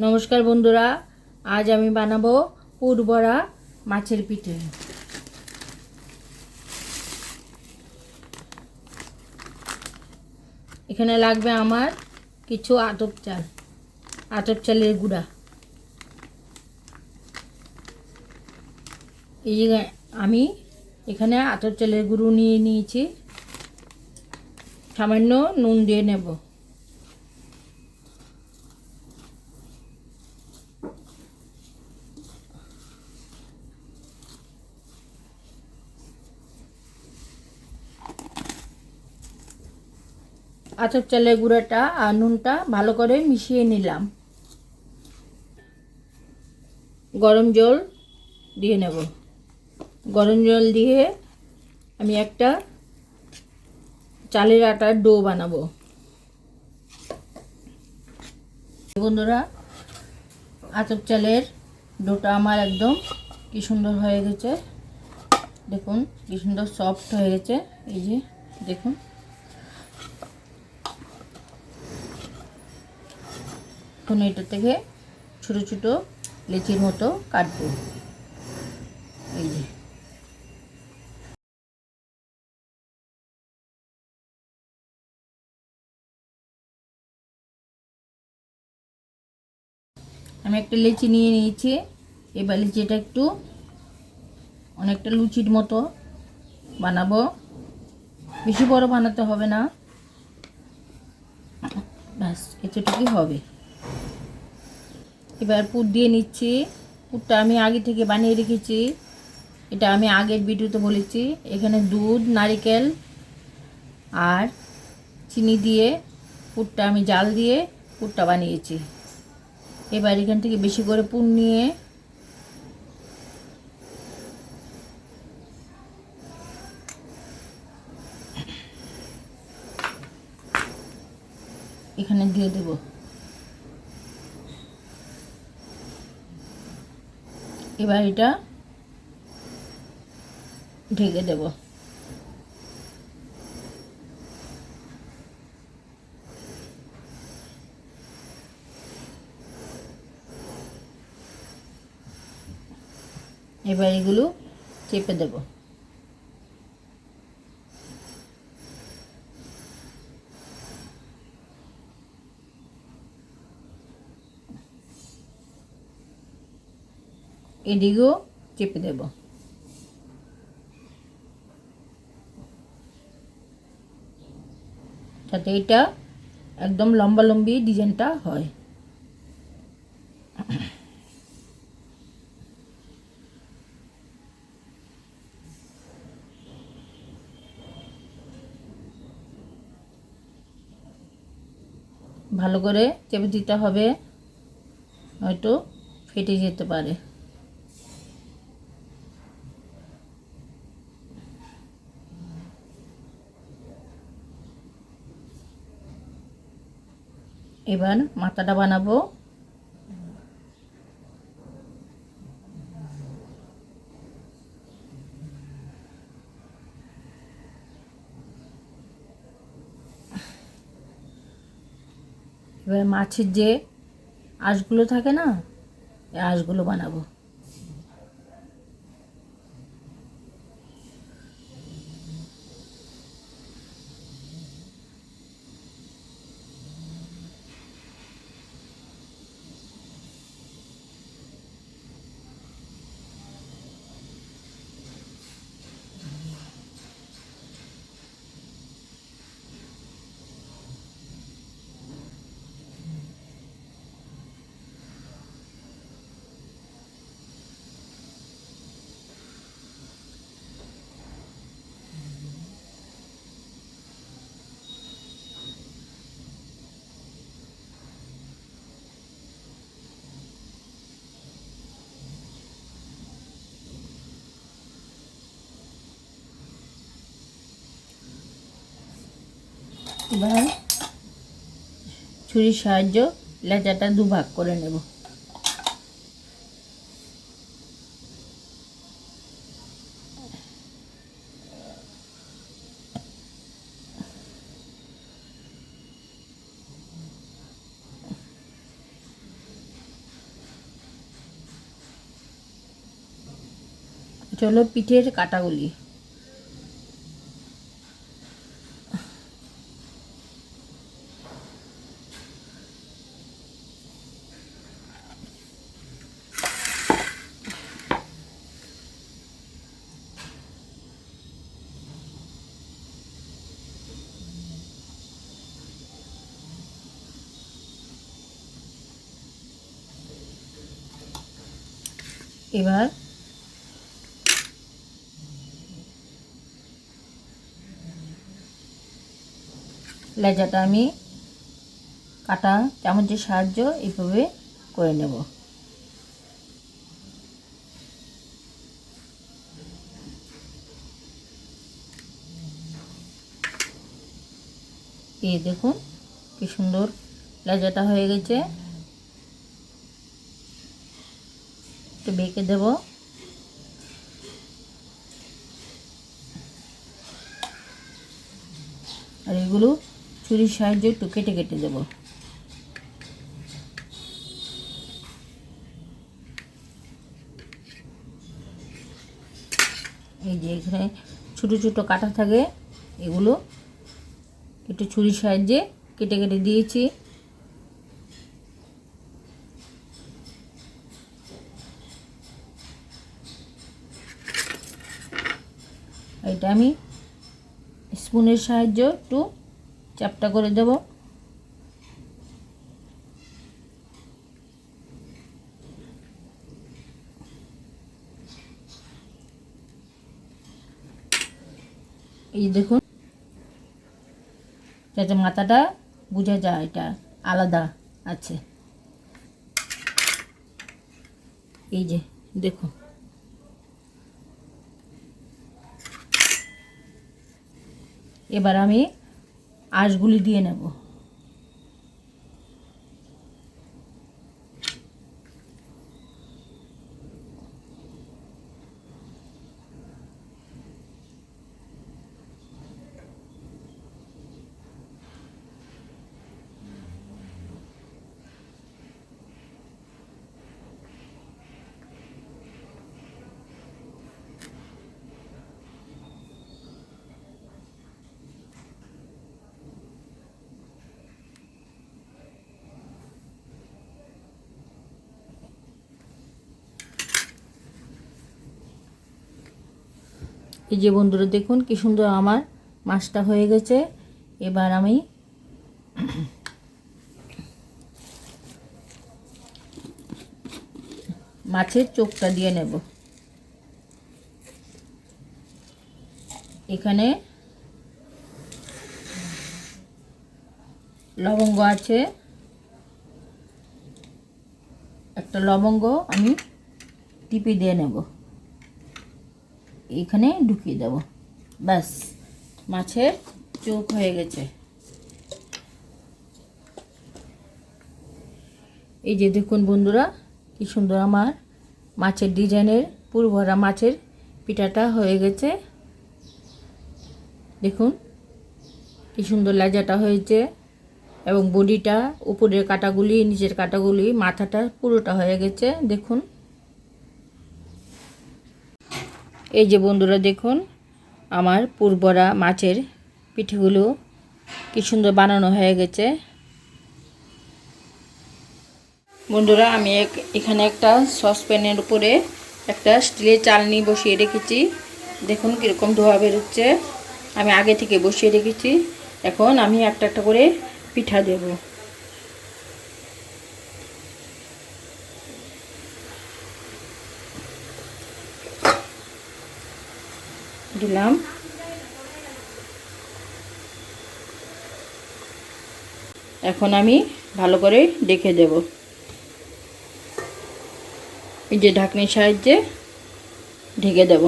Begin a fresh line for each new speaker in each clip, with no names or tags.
নমস্কার বন্ধুরা, আজ আমি বানাবো পুর বড়া মাছের পিঠে। এখানে লাগবে আমার কিছু আতপ চাল, আতপ চালের গুঁড়া। এই আমি এখানে আতপ চালের গুঁড়ো নিয়ে নিয়েছি। সামান্য নুন দিয়ে নেব। আতপ চালের গুঁড়োটা আর নুনটা ভালো করে মিশিয়ে নিলাম। গরম জল দিয়ে নেব। গরম জল দিয়ে আমি একটা চালের আটার ডো বানাবো। বন্ধুরা আতপ চালের ডোটা আমার একদম কি সুন্দর হয়ে গেছে। দেখুন, কি সুন্দর সফট হয়ে গেছে। এই যে, দেখুন। এখন এটা থেকে ছোট ছোট লেচির মতো কাটবো। এই যে। আমি একটা লেচি নিয়ে নিয়েছি। এবার লেচিটা একটু অনেকটা লুচির মতো বানাবো। বেশি বড় বানাতে হবে না। ব্যাস, এতটুকুই হবে। এবার পুর দিয়ে নিচ্ছি। পুরটা আমি আগে থেকে বানিয়ে রেখেছি। এটা আমি আগের ভিডিওতে বলেছি। এখানে দুধ, নারিকেল আর চিনি দিয়ে পুরটা আমি জাল দিয়ে পুরটা বানিয়েছি। এবার এখান থেকে বেশি করে পুর নিয়ে এখানে দিয়ে দেব। এবার এটা ঢেকে দেব। এবার এগুলো চেপে দেব। এদিকেও চেপে দেব। যাতে এটা একদম লম্বা লম্বি ডিজাইনটা হয়। ভালো করে চেপে দিতে হবে হয়তো ফেটে যেতে পারে। এবার মাথাটা বানাবো। এবার মাছের যে আঁশগুলো থাকে না এই আঁশগুলো বানাবো। এবার ছুরির সাহায্য লেজাটা দুভাগ করে নেব। চলো পিঠের কাটাগুলি। এবার লেজাটা আমি কাটা চামচের সাহায্য এইভাবে করে নেব। এই দেখুন কি সুন্দর লেজাটা হয়ে গেছে। একটু বেঁকে দেব। আর এগুলো ছুরির সাহায্যে একটু কেটে কেটে দেব। এই যে এখানে ছোটো ছোটো কাটা থাকে, এগুলো একটু ছুরির সাহায্যে কেটে কেটে দিয়েছি। এটা আমি স্পুনের সাহায্য একটু চাপটা করে দেব। এই দেখুন, যাতে মাথাটা বোঝা যায়, এটা আলাদা আছে। এই যে, দেখুন। এবার আমি আঁশগুলি দিয়ে নেব। এই যে বন্ধুরা দেখুন, কি সুন্দর আমার মাছটা হয়ে গেছে। এবার আমি মাছের চোখটা দিয়ে নেব। এখানে লবঙ্গ আছে। একটা লবঙ্গ আমি টিপি দিয়ে নেব। এখানে ঢুকিয়ে দেব। ব্যাস, মাছের চোখ হয়ে গেছে। এই যে দেখুন বন্ধুরা, কি সুন্দর আমার মাছের ডিজাইনের, পুরভরা মাছের পিঠাটা হয়ে গেছে। দেখুন, কি সুন্দর লেজাটা হয়েছে এবং বডিটা, উপরের কাটাগুলি, নিচের কাটাগুলি, মাথাটা পুরোটা হয়ে গেছে। দেখুন এই যে বন্ধুরা দেখুন, আমার পূর্বরা মাছের পিঠেগুলো কি সুন্দর বানানো হয়ে গেছে। বন্ধুরা, আমি এক- এখানে একটা সসপ্যানের উপরে একটা স্টিলের চালনি বসিয়ে রেখেছি। দেখুন কীরকম ধোয়া বেরোচ্ছে। আমি আগে থেকে বসিয়ে রেখেছি। এখন আমি একটা একটা করে পিঠা দেব। দিলাম। এখন আমি ভালো করে ডেকে দেব। এই যে ঢাকনির সাহায্যে ঢেকে দেব।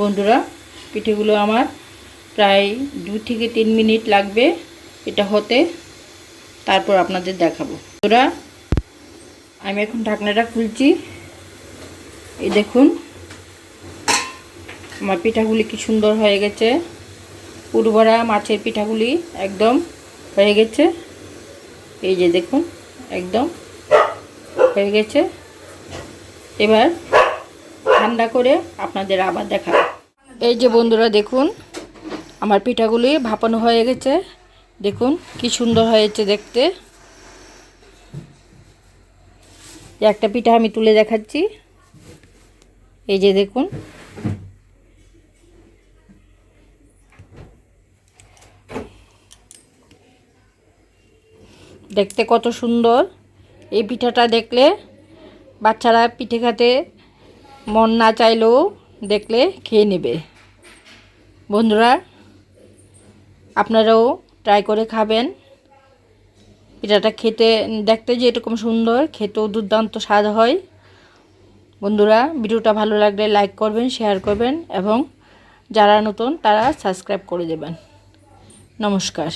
বন্ধুরা, পিঠেগুলো আমার প্রায় দু থেকে তিন মিনিট লাগবে এটা হতে। তারপর আপনাদের দেখাবো। বন্ধুরা, আমি এখন ঢাকনাটা খুলছি। এই দেখুন, আমার পিঠাগুলি কি সুন্দর হয়ে গেছে। পুরভরা মাছের পিঠাগুলি একদম হয়ে গেছে। এই যে দেখুন, একদম হয়ে গেছে। এবার ঠান্ডা করে আপনাদের আবার দেখাবো। এই যে বন্ধুরা দেখুন, আমার পিঠাগুলি ভাপানো হয়ে গেছে। দেখুন, কি সুন্দর হয়েছে দেখতে। একটা পিঠা আমি তুলে দেখাচ্ছি। এই যে দেখুন। দেখতে কত সুন্দর। এই পিঠাটা দেখলে বাচ্চারা পিঠে খেতে মন না চাইলেও দেখলে খেয়ে নেবে। বন্ধুরা, আপনারাও ট্রাই করে খাবেন। পিঠাটা খেতে, দেখতে যে এরকম সুন্দর, খেতেও দুর্দান্ত স্বাদ হয়। বন্ধুরা, ভিডিওটা ভালো লাগলে লাইক করবেন শেয়ার করবেন এবং যারা নতুন তারা সাবস্ক্রাইব করে দেবেন। নমস্কার।